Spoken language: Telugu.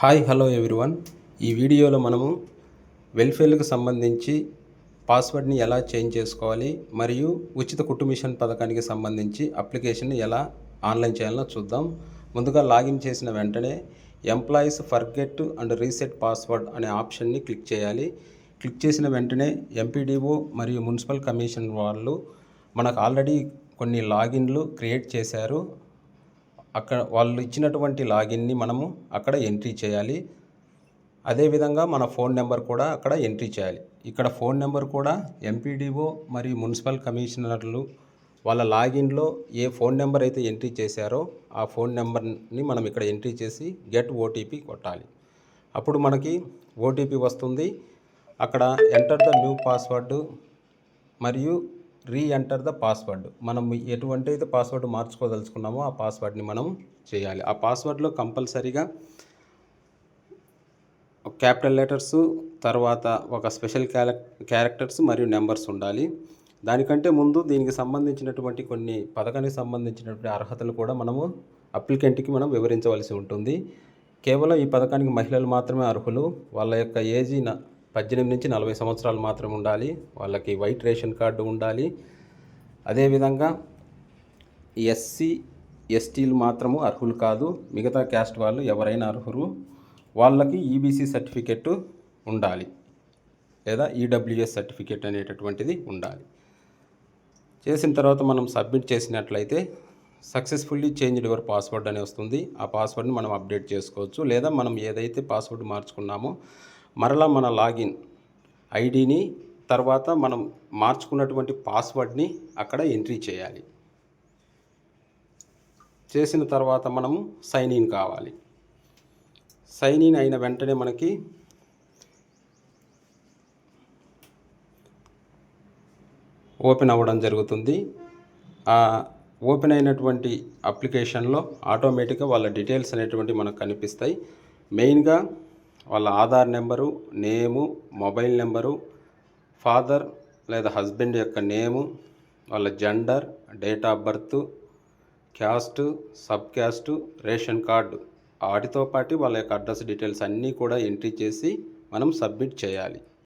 Hi hello everyone. ఈ వీడియోలో మనము వెల్ఫేర్లకు సంబంధించి పాస్వర్డ్ని ఎలా చేంజ్ చేసుకోవాలి మరియు ఉచిత కుటుంబిషన్ పథకానికి సంబంధించి అప్లికేషన్ని ఎలా ఆన్లైన్ చేయాలో చూద్దాం. ముందుగా లాగిన్ చేసిన వెంటనే employees forget and reset password అనే ఆప్షన్ని క్లిక్ చేయాలి. క్లిక్ చేసిన వెంటనే ఎంపీడీఓ మరియు మున్సిపల్ కమిషన్ వాళ్ళు మనకు ఆల్రెడీ కొన్ని లాగిన్లు క్రియేట్ చేశారు. అక్కడ వాళ్ళు ఇచ్చినటువంటి లాగిన్ని మనము అక్కడ ఎంట్రీ చేయాలి. అదేవిధంగా మన ఫోన్ నెంబర్ కూడా అక్కడ ఎంట్రీ చేయాలి. ఇక్కడ ఫోన్ నెంబర్ కూడా ఎంపీడీఓ మరియు మున్సిపల్ కమిషనర్లు వాళ్ళ లాగిన్లో ఏ ఫోన్ నెంబర్ అయితే ఎంట్రీ చేశారో ఆ ఫోన్ నెంబర్ని మనం ఇక్కడ ఎంట్రీ చేసి గెట్ ఓటీపీ కొట్టాలి. అప్పుడు మనకి ఓటీపీ వస్తుంది. అక్కడ ఎంటర్ ద న్యూ పాస్వర్డ్ మరియు రీ ఎంటర్ ద పాస్వర్డ్ మనం ఎటువంటి అయితే పాస్వర్డ్ మార్చుకోదలుచుకున్నామో ఆ పాస్వర్డ్ని మనం చేయాలి. ఆ పాస్వర్డ్లో కంపల్సరీగా క్యాపిటల్ లెటర్స్ తర్వాత ఒక స్పెషల్ క్యారెక్టర్స్ మరియు నెంబర్స్ ఉండాలి. దానికంటే ముందు దీనికి సంబంధించినటువంటి కొన్ని పథకానికి సంబంధించినటువంటి అర్హతలు కూడా మనము అప్లికెంట్కి మనం వివరించవలసి ఉంటుంది. కేవలం ఈ పథకానికి మహిళలు మాత్రమే అర్హులు. వాళ్ళ యొక్క ఏజీ పద్దెనిమిది నుంచి నలభై సంవత్సరాలు మాత్రం ఉండాలి. వాళ్ళకి వైట్ రేషన్ కార్డు ఉండాలి. అదేవిధంగా ఎస్సీ ఎస్టీలు మాత్రము అర్హులు కాదు. మిగతా క్యాస్ట్ వాళ్ళు ఎవరైనా అర్హులు. వాళ్ళకి ఈబీసీ సర్టిఫికెట్ ఉండాలి. లేదా ఈడబ్ల్యూఎస్ సర్టిఫికెట్ అనేటటువంటిది ఉండాలి. చేసిన తర్వాత మనం సబ్మిట్ చేసినట్లయితే సక్సెస్ఫుల్లీ చేంజ్ యువర్ పాస్వర్డ్ అని వస్తుంది. ఆ పాస్వర్డ్ని మనం అప్డేట్ చేసుకోవచ్చు. లేదా మనం ఏదైతే పాస్వర్డ్ మార్చుకున్నామో మరలా మన లాగిన్ ఐడిని తర్వాత మనం మార్చుకున్నటువంటి పాస్వర్డ్ని అక్కడ ఎంట్రీ చేయాలి. చేసిన తర్వాత మనము సైన్ ఇన్ కావాలి. సైన్ ఇన్ అయిన వెంటనే మనకి ఓపెన్ అవ్వడం జరుగుతుంది. ఆ ఓపెన్ అయినటువంటి అప్లికేషన్లో ఆటోమేటిక్గా వాళ్ళ డీటెయిల్స్ అనేటువంటి మనకు కనిపిస్తాయి. మెయిన్గా వాళ్ళ Aadhaar number name mobile number father లేదా హస్బెండ్ యొక్క నేము వాళ్ళ gender date of birth caste sub caste ration card వాటితో పాటు వాళ్ళ యొక్క అడ్రస్ డీటెయిల్స్ అన్నీ కూడా ఎంట్రీ చేసి మనం సబ్మిట్ చేయాలి.